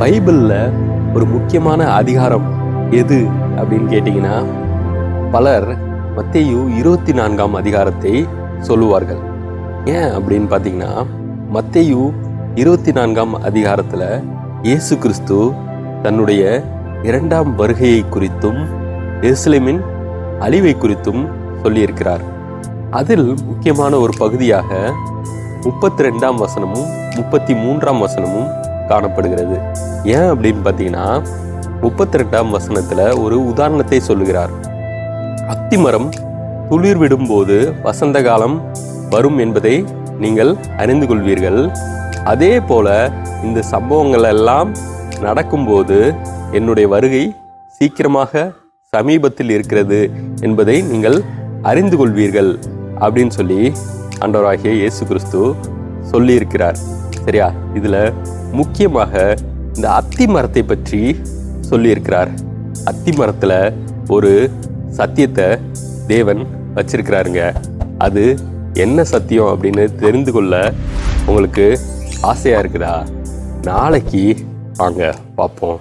பைபிளில் ஒரு முக்கியமான அதிகாரம் எது அப்படின்னு கேட்டிங்கன்னா பலர் மத்தேயு இருபத்தி நான்காம் அதிகாரத்தை சொல்லுவார்கள். ஏன் அப்படின்னு பார்த்தீங்கன்னா மத்தேயு இருபத்தி நான்காம் அதிகாரத்தில் இயேசு கிறிஸ்து தன்னுடைய இரண்டாம் வருகையை குறித்தும் எருசலேமின் அழிவை குறித்தும் சொல்லியிருக்கிறார். அதில் முக்கியமான ஒரு பகுதியாக முப்பத்தி ரெண்டாம் வசனமும் முப்பத்தி மூன்றாம் வசனமும் காணப்படுகிறது. ஏன் அப்படின்னு பார்த்தீங்கன்னா முப்பத்தி ரெண்டாம் வசனத்தில் ஒரு உதாரணத்தை சொல்லுகிறார். அத்திமரம் துளிர் விடும்போது வசந்த காலம் வரும் என்பதை நீங்கள் அறிந்து கொள்வீர்கள். அதே போல இந்த சம்பவங்கள் எல்லாம் நடக்கும்போது என்னுடைய வருகை சீக்கிரமாக சமீபத்தில் இருக்கிறது என்பதை நீங்கள் அறிந்து கொள்வீர்கள் அப்படின்னு சொல்லி ஆண்டவராகிய இயேசு கிறிஸ்து சொல்லியிருக்கிறார். சரியா? இதில் முக்கியமாக இந்த அத்தி மரத்தை பற்றி சொல்லியிருக்கிறார். அத்தி மரத்தில் ஒரு சத்தியத்தை தேவன் வச்சிருக்கிறாருங்க. அது என்ன சத்தியம் அப்படின்னு தெரிந்து கொள்ள உங்களுக்கு ஆசையாக இருக்குதா? நாளைக்கு வாங்க பார்ப்போம்.